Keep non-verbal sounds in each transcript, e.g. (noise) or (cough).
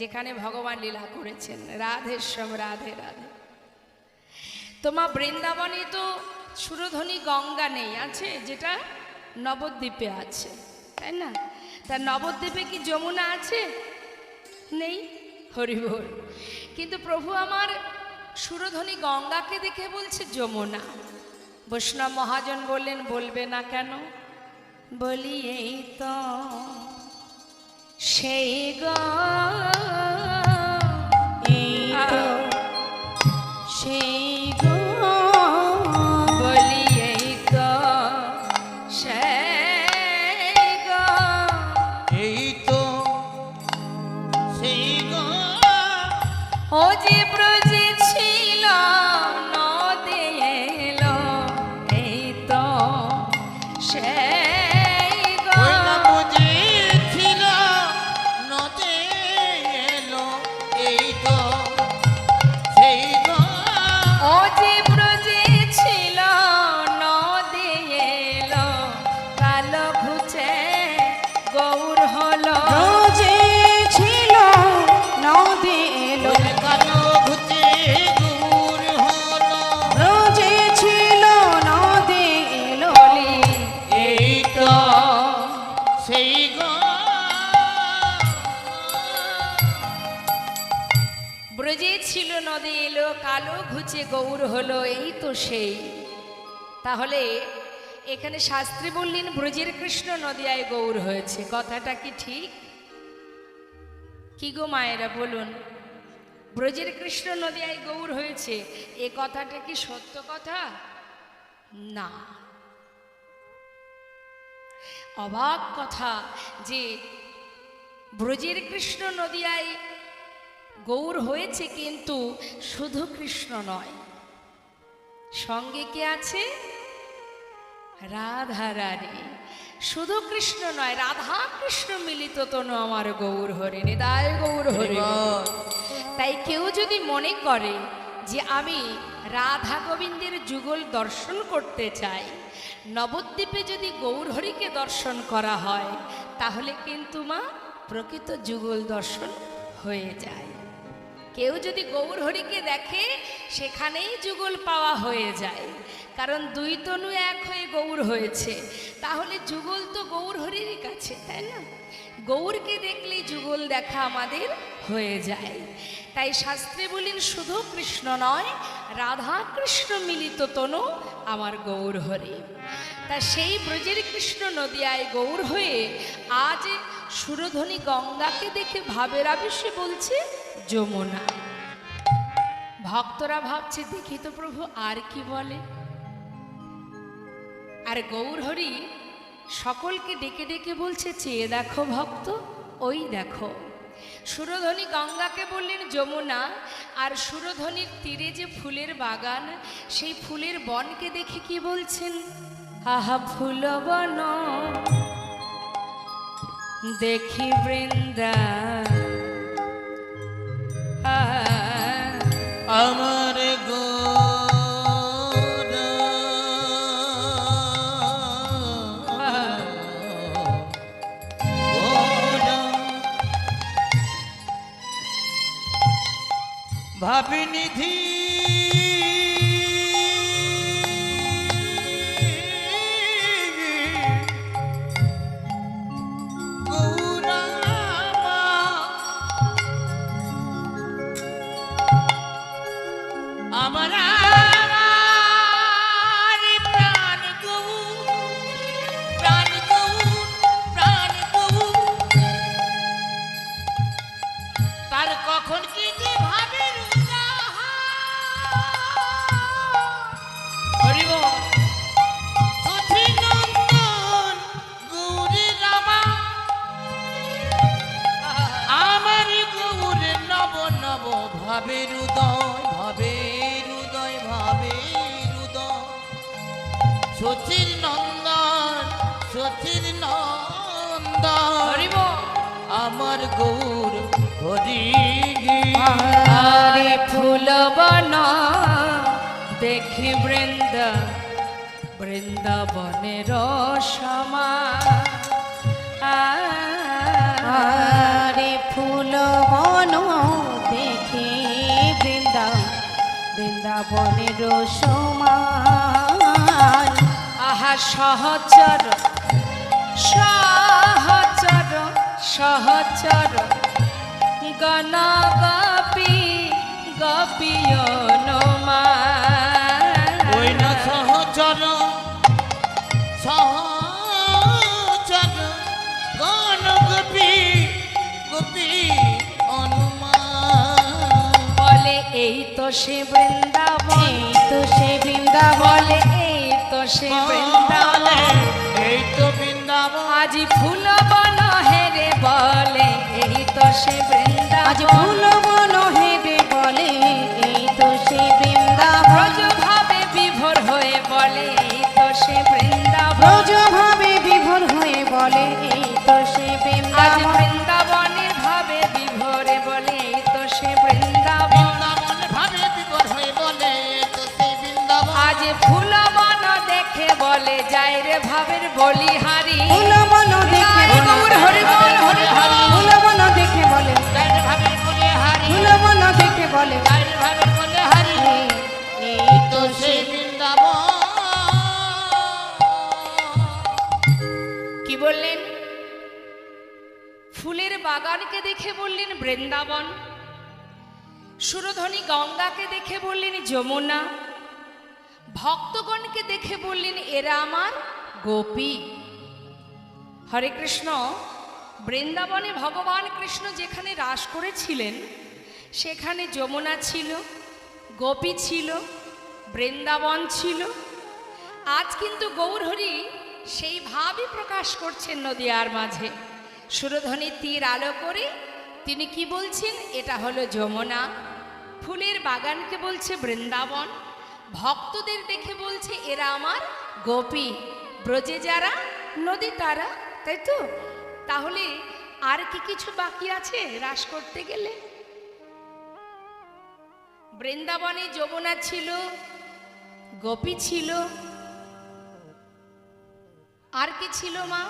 যেখানে ভগবান লীলা করেছেন। রাধে শ্যাম, রাধে রাধে। তোমার বৃন্দাবনে তো সুরধ্বনি গঙ্গা নেই, আছে? যেটা নবদ্বীপে আছে, তাই না? তা নবদ্বীপে কি যমুনা আছে? নেই? হরিবল কিন্তু প্রভু আমার সুরধ্বনি গঙ্গাকে দেখে বলছে, যমুনা। বৈষ্ণব মহাজন বললেন, বলবে না কেন? বলি এই তো সেই গো সেই গো বলি এই তো সেই গো। এই তো সেই গো। ও যে কালো গৌর হলো, এই তো সেই। তাহলে এখানে শাস্ত্রী বললেন ব্রজের কৃষ্ণ নদিয়ায় গৌর হয়েছে। কথাটা কি ঠিক? কি গো মায়েরা, বলুন। ব্রজের কৃষ্ণ নদিয়ায় গৌর হয়েছে, এ কথাটা কি সত্য কথা? না। অবাক কথা যে ব্রজের কৃষ্ণ নদিয়ায় গৌর হয়েছে কিন্তু শুধু কৃষ্ণ নয়। সঙ্গে কে আছে? রাধা রানী। শুধু কৃষ্ণ নয়, রাধা কৃষ্ণ মিলিত তনু আমার গৌর হরে নিদায় গৌর হরে তাই কেউ যদি মনে করে যে আমি রাধা গোবিন্দের যুগল দর্শন করতে চাই, নবদ্বীপে যদি গৌরহরিকে দর্শন করা হয়, তাহলে কিন্তু মা প্রকৃত যুগল দর্শন হয়ে যায়। কেউ যদি গৌর হরিকে দেখে, সেখানেই যুগল পাওয়া হয়ে যায়। কারণ দুই তনু এক হয়ে গৌর হয়েছে। তাহলে যুগল তো গৌরহরির কাছে, তাই না? গৌরকে দেখলেই যুগল দেখা আমাদের হয়ে যায়। তাই শাস্ত্রে বলেন, শুধু কৃষ্ণ নয় রাধা কৃষ্ণ মিলিত তনু আমার গৌর হরি তা সেই ব্রজের কৃষ্ণ নদিয়ায় গৌর হয়ে আজ সুরধ্বনি গঙ্গাকে দেখে ভাবের আবেশে বলছে যমুনা। ভক্তরা ভাবছে, দেখি তো প্রভু, আর কি বলে? আর গৌরহরি সকলকে ডেকে ডেকে বলছে, চেয়ে দেখো ভক্ত, ওই দেখো। সুরধ্বনি গঙ্গাকে বললেন, যমুনা, আর সুরধ্বনির তীরে যে ফুলের বাগান, সেই ফুলের বনকে দেখে কি বলছেন? আহা, ফুল বন, দেখি বৃন্দা সতীর নন্দ। হরিব। আমার গৌর হরি ফুল বনা দেখি বৃন্দ বৃন্দাবনের সমা। আরে ফুল বন দেখি বৃন্দা বৃন্দাবনের সমান আহা সহচর সহচর সহচর। গণ গপি গপিয় ওই না সহচর সহচর গণ গোপী গোপী অনুমান। বলে এই তো সে বৃন্দাবন এই তো সে বৃন্দাবন। বলে এই তো সে বৃন্দাবন। এই তো বৃন্দাবন। আজি ফুল বন হেরে বলে এই তো সে আজ বৃন্দাবন ফুল বন হেরে বলে এই তো সে বৃন্দাবন। ভাবে বিভোর হয়ে বলে এই তো সে বৃন্দাবন। ভাবের বলিহারি ফুল বন দেখে হরি হরি বল, হরি বল। ফুল দেখে বলে। গাইরে ভাবে বলে হারি। ফুল দেখে বলে। গাইরে ভাবে বলে হারি। এই তো সেই বৃন্দাবন। কি বললেন? ফুলের বাগানকে দেখে বললেন বৃন্দাবন। সুরধ্বনি গঙ্গাকে দেখে বললেন যমুনা। ভক্তগণকে দেখে বললেন এরা আমার গোপী হরে কৃষ্ণ বৃন্দাবনে ভগবান কৃষ্ণ যেখানে রাস করেছিলেন সেখানে যমুনা ছিল গোপী ছিল বৃন্দাবন ছিল আজ কিন্তু গৌরহরি সেই ভাবই প্রকাশ করছেন নদিয়ার মাঝে। সুরধ্বনি তীর আলো করে তিনি কি বলছেন? এটা হলো যমুনা। ফুলের বাগানকে বলছে বৃন্দাবন। ভক্তদের দেখে বলছে, এরা আমার গোপী। ব্রজে যারা নদী তারা তাই তো? তাহলে আর কি কিছু বাকি আছে রাস করতে গেলে? বৃন্দাবনে যমুনা ছিল গোপী ছিল। আর কি ছিল মা?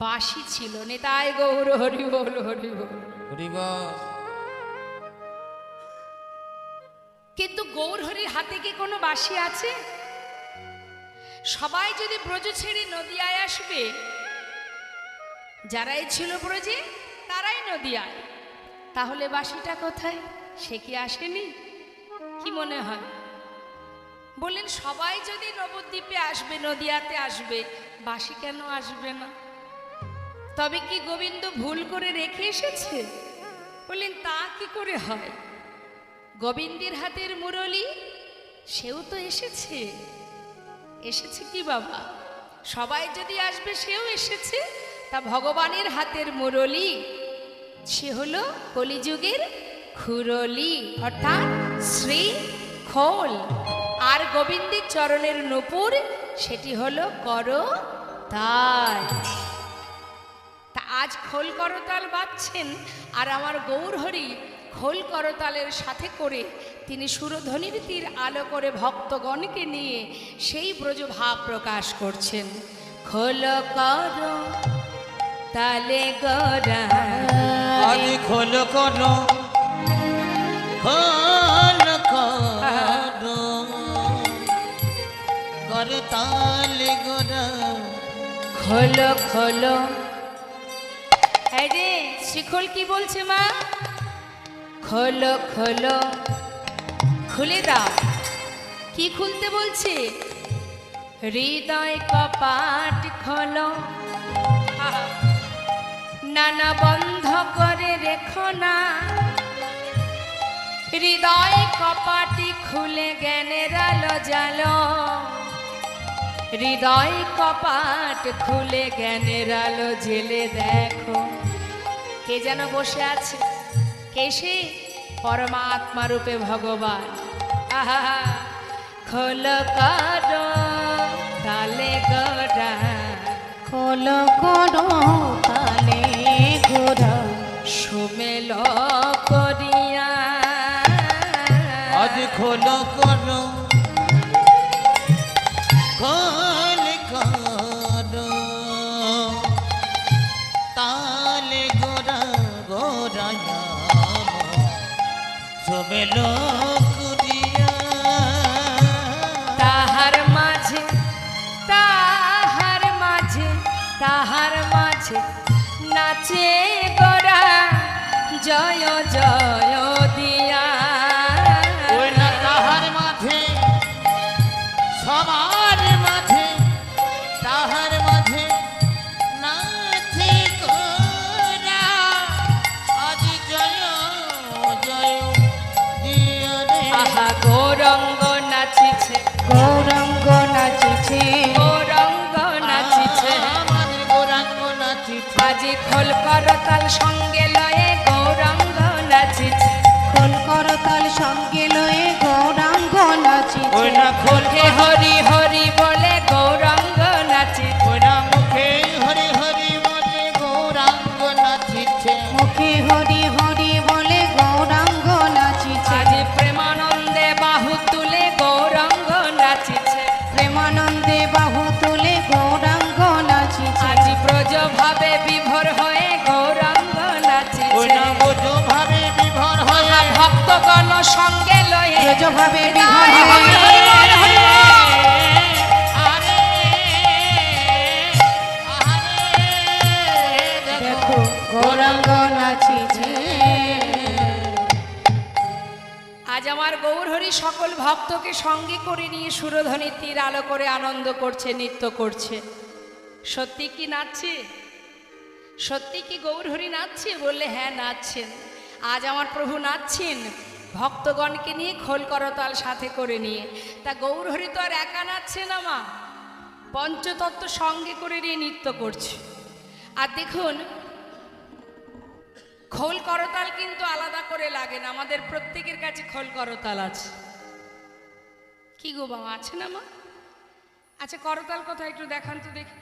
বাসি ছিল নেতায় গৌর হরি বল হরি বল। কিন্তু গৌর হরির হাতে কি কোনো বাসি আছে? সবাই যদি ব্রজ ছেড়ে নদিয়ায় আসবে, যারাই ছিল ব্রজে, তারাই নদিয়ায়। তাহলে বাসিটা কোথায়? সে কি আসেনি? কি মনে হয়? বললেন, সবাই যদি নবদ্বীপে আসবে, নদিয়াতে আসবে, বাসি কেন আসবে না? তবে কি গোবিন্দ ভুল করে রেখে এসেছে? বললেন, তা কি করে হয়? গোবিন্দের হাতের মুরলি, সেও তো এসেছে। এসেছে কি বাবা? সবাই যদি আসবে, সেও এসেছে। তা ভগবানের হাতের মুরলি, সে হলো কলিযুগের খুরলি, অর্থাৎ শ্রী খোল। আর গোবিন্দের চরণের নূপুর, সেটি হলো কর তাল তা আজ খোল করতাল বাজছেন, আর আমার গৌরহরি খোল করতালের সাথে করে তিনি সুরধ্বনির তীর আলো করে ভক্তগণকে নিয়ে সেই ব্রজভাব প্রকাশ করছেন। খোল কর তালে গড়া খোল করো খোল করো। করতাল গোরা খোলো খোলো। এই রে শিখল কি বলছে মা? খোল খোলো। খুলে দাও। কি খুলতে বলছে? হৃদয় কপাট খোলো। নানা বন্ধ করে রেখো না। হৃদয় কপাটি খুলে জ্ঞানের আলো জালো হৃদয় কপাট খুলে জ্ঞানের আলো জেলে দেখো। কে যেন বসে আছে? কে সে? পরমাত্মা রূপে ভগবান। আহা খোল কর তালে গড়া। খোল করো তালে ঘোরা সুমেল করিয়া। আজ খোল তালে খোল করতাল সঙ্গে লয়ে গৌরাঙ্গ নাচিছে। আজ আমার গৌরহরি সকল ভক্তকে সঙ্গে করে নিয়ে সুরধ্বনি তীর আলো করে আনন্দ করছে নৃত্য করছে। সত্যি কি নাচছে? সত্যি কি গৌরহরি নাচছে? বললে হ্যাঁ নাচছেন। আজ আমার প্রভু নাচছেন। ভক্তগণকে নিয়ে খোল করতাল সাথে করে নিয়ে। তা গৌরহরি তো আর একা নাচছে না মা। পঞ্চতত্ত্ব সঙ্গে করে নিয়ে নৃত্য করছে। আর দেখুন, খোল করতাল কিন্তু আলাদা করে লাগে না। আমাদের প্রত্যেকের কাছে খোল করতাল আছে। কি গো বাবা, আছে না মা? আচ্ছা করতাল কোথায় একটু দেখান তো দেখি।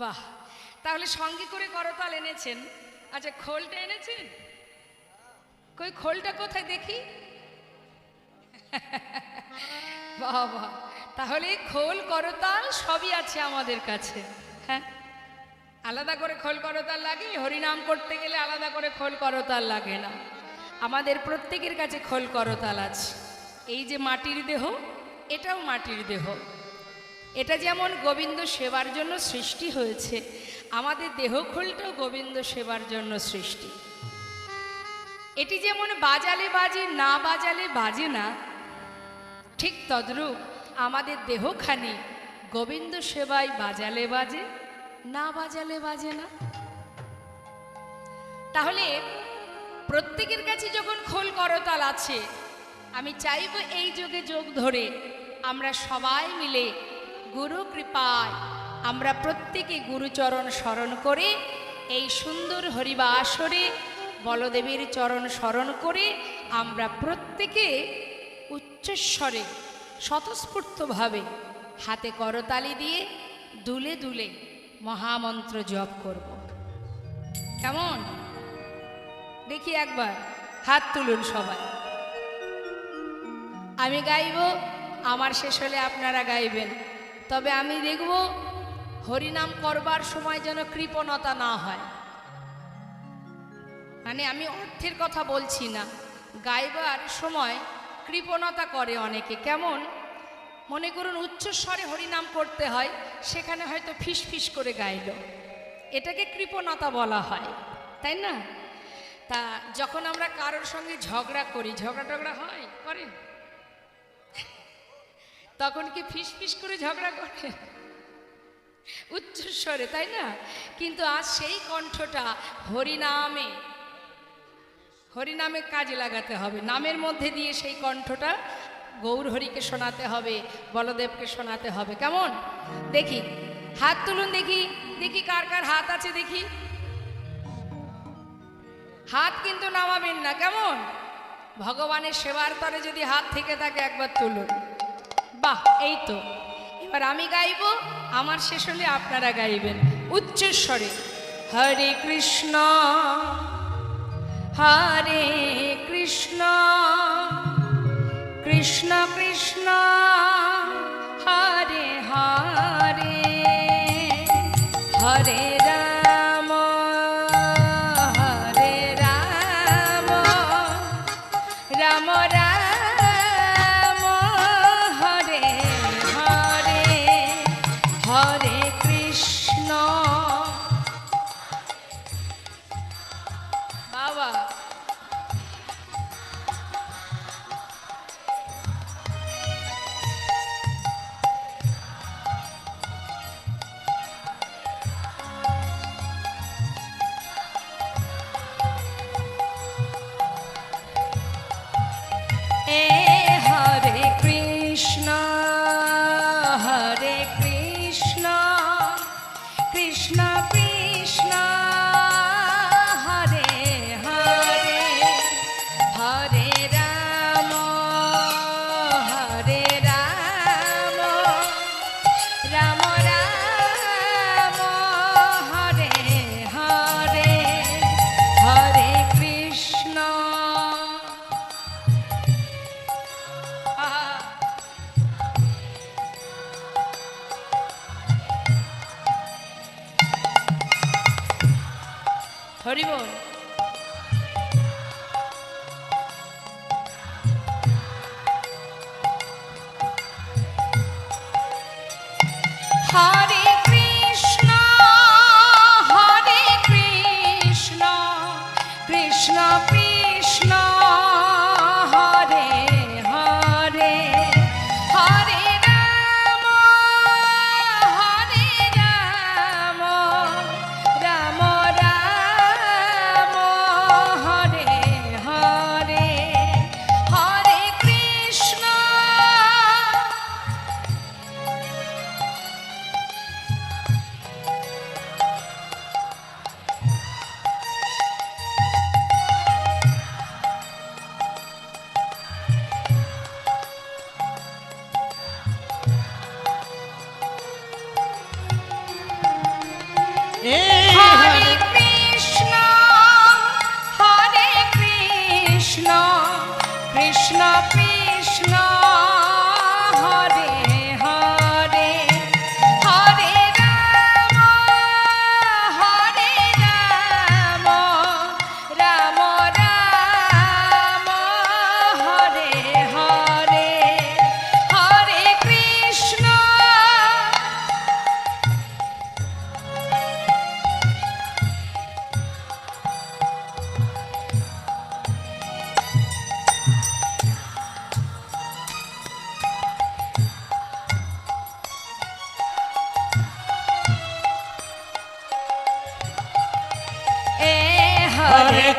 বাহ, তাহলে সঙ্গে করে করতাল এনেছেন। আচ্ছা খোলটা এনেছেন? কই, খোলটা কোথায় দেখি? (laughs) বাহ তাহলে খোল করতাল সবই আছে আমাদের কাছে হ্যাঁ? আলাদা করে খোল করতাল লাগে, হরিনাম করতে গেলে আলাদা করে খোল করতাল লাগে না। আমাদের প্রত্যেকের কাছে খোল করতাল আছে। এই যে মাটির দেহ, এটাও মাটির দেহ। এটা যেমন গোবিন্দ সেবার জন্য সৃষ্টি হয়েছে আমাদের দেহ খোলটাও গোবিন্দ সেবার জন্য সৃষ্টি। এটি যেমন বাজালে বাজে, না বাজালে বাজে না, ঠিক তদ্রূপ আমাদের দেহখানি গোবিন্দ সেবায় বাজালে বাজে, না বাজালে বাজে না। তাহলে প্রত্যেকের কাছে যখন খোল করতাল আছে, আমি চাইব এই যুগে যোগ ধরে আমরা সবাই মিলে গুরু কৃপায় আমরা প্রত্যেকে গুরুচরণ স্মরণ করে এই সুন্দর হরিবা আসরে বলদেবীর চরণ স্মরণ করে আমরা প্রত্যেকে উচ্চস্বরে স্বতঃস্ফূর্তভাবে হাতে করতালি দিয়ে দুলে দুলে মহামন্ত্র জপ করব। কেমন? দেখি একবার, হাত তুলুন সবাই। আমি গাইব, আমার শেষ হলে আপনারা গাইবেন। তবে আমি দেখব হরিনাম করবার সময় যেন কৃপণতা না হয়। মানে আমি অর্থের কথা বলছি না। গাইবার সময় কৃপণতা করে অনেকে। কেমন? মনে করুন উচ্চস্বরে হরিনাম করতে হয়, সেখানে হয়তো ফিস ফিস করে গাইল। এটাকে কৃপণতা বলা হয়, তাই না? তা যখন আমরা কারোর সঙ্গে ঝগড়া করি ঝগড়া টগড়া হয়? করেন? তখন কি ফিস ফিস করে ঝগড়া করে? উচ্চস্বরে, তাই না? কিন্তু আজ সেই কণ্ঠটা হরিনামে হরিনামে কাজে লাগাতে হবে। নামের মধ্যে দিয়ে সেই কণ্ঠটা গৌর হরিকে শোনাতে হবে, বলদেবকে শোনাতে হবে। কেমন? দেখি, হাত তুলুন দেখি দেখি কার কার হাত আছে দেখি। হাত কিন্তু নামাবেন না, কেমন? ভগবানের সেবার তরে যদি হাত থেকে থাকে একবার তুলুন। বাহ, এই তো। এবার আমি গাইব, আমার শেষ হলে আপনারা গাইবেন। উচ্চস্বরে, হরে কৃষ্ণ হরে কৃষ্ণ কৃষ্ণ কৃষ্ণ, হরে হরে হরে 吧。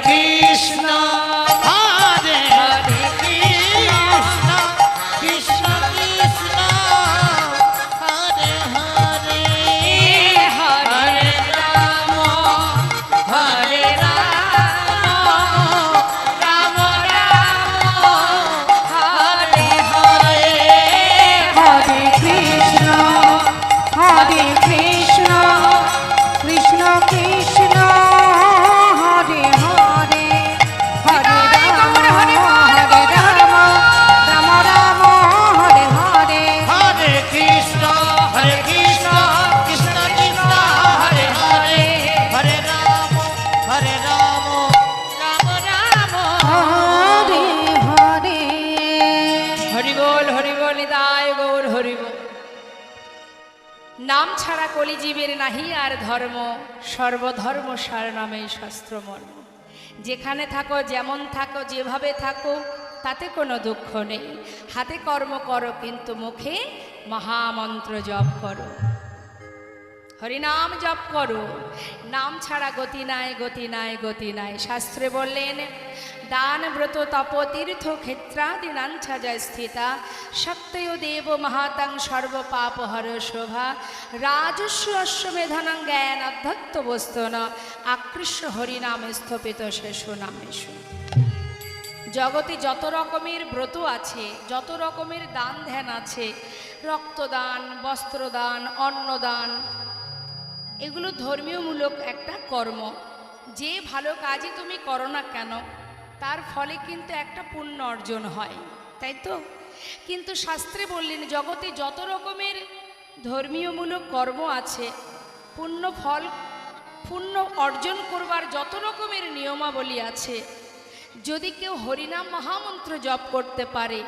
হরে কলিজীবের নাহি আর ধর্ম, সর্বধর্ম সার নামে শাস্ত্র মর্ম যেখানে থাকো, যেমন থাকো, যেভাবে থাকো, তাতে কোনো দুঃখ নেই। হাতে কর্ম করো, কিন্তু মুখে মহামন্ত্র জপ করো। হরিনাম জপ করো। নাম ছাড়া গতি নাই গতি নাই গতি নাই। শাস্ত্রে বললেন, দান ব্রত তপ তীর্থ ক্ষেত্রাদি নাঞ্ছা যায় স্থিতা। সত্যয় দেব মহাতাং সর্বপাপ হর শোভা। রাজস্ব অশ্বমেধনাং জ্ঞান অধ্যত্ত বস্তন। আকৃষ্ট হরিনামে স্থপিত শেষ নামেশু জগতে যত রকমের ব্রত আছে, যত রকমের দান ধ্যান আছে, রক্তদান, বস্ত্রদান, অন্নদান এগুলো ধর্মীয়মূলক একটা কর্ম। যে ভালো কাজই তুমি করো না কেন, তার ফলে কিন্তু একটা পুণ্য অর্জন হয়, তাই তো? কিন্তু শাস্ত্রে বললেন, জগতে যত রকমের ধর্মীয়মূলক কর্ম আছে, পুণ্য ফল, পুণ্য অর্জন করবার যত রকমের নিয়মাবলী আছে, যদি কেউ হরিনাম মহামন্ত্র জপ করতে পারে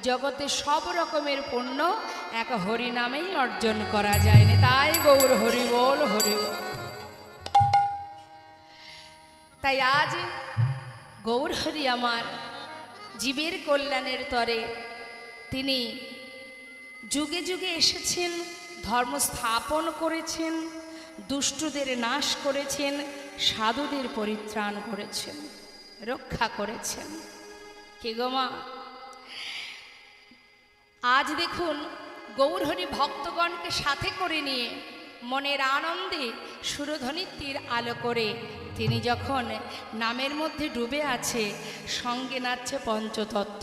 জগতে সব রকমের পণ্য এক হরিনামেই অর্জন করা যায় না। তাই গৌর হরি বল, হরি তাই আজ গৌর হরি আমার জীবের কল্যাণের তরে তিনি যুগে যুগে এসেছেন, ধর্ম স্থাপন করেছেন, দুষ্টদের নাশ করেছেন, সাধুদের পরিত্রাণ করেছেন, রক্ষা করেছেন। কে গো মা? আজ দেখুন গৌরহরি ভক্তগণকে সাথে করে নিয়ে মনের আনন্দে সুরধ্বনির তীর আলো করে তিনি যখন নামের মধ্যে ডুবে আছে, সঙ্গে নাচছে পঞ্চতত্ত্ব।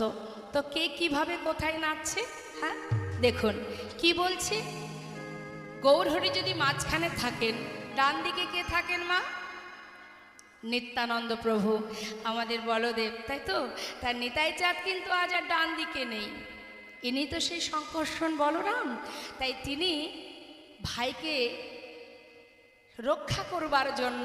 তো কে কীভাবে কোথায় নাচছে? হ্যাঁ দেখুন, কি বলছে? গৌরহরি যদি মাঝখানে থাকেন, ডান দিকে কে থাকেন মা? নিত্যানন্দ প্রভু, আমাদের বলদেব, তাই তো? তার নিতাই চাঁদ কিন্তু আজ আর ডান দিকে নেই। ইনি তো সেই সংকর্ষণ বলরাম। তাই তিনি ভাইকে রক্ষা করবার জন্য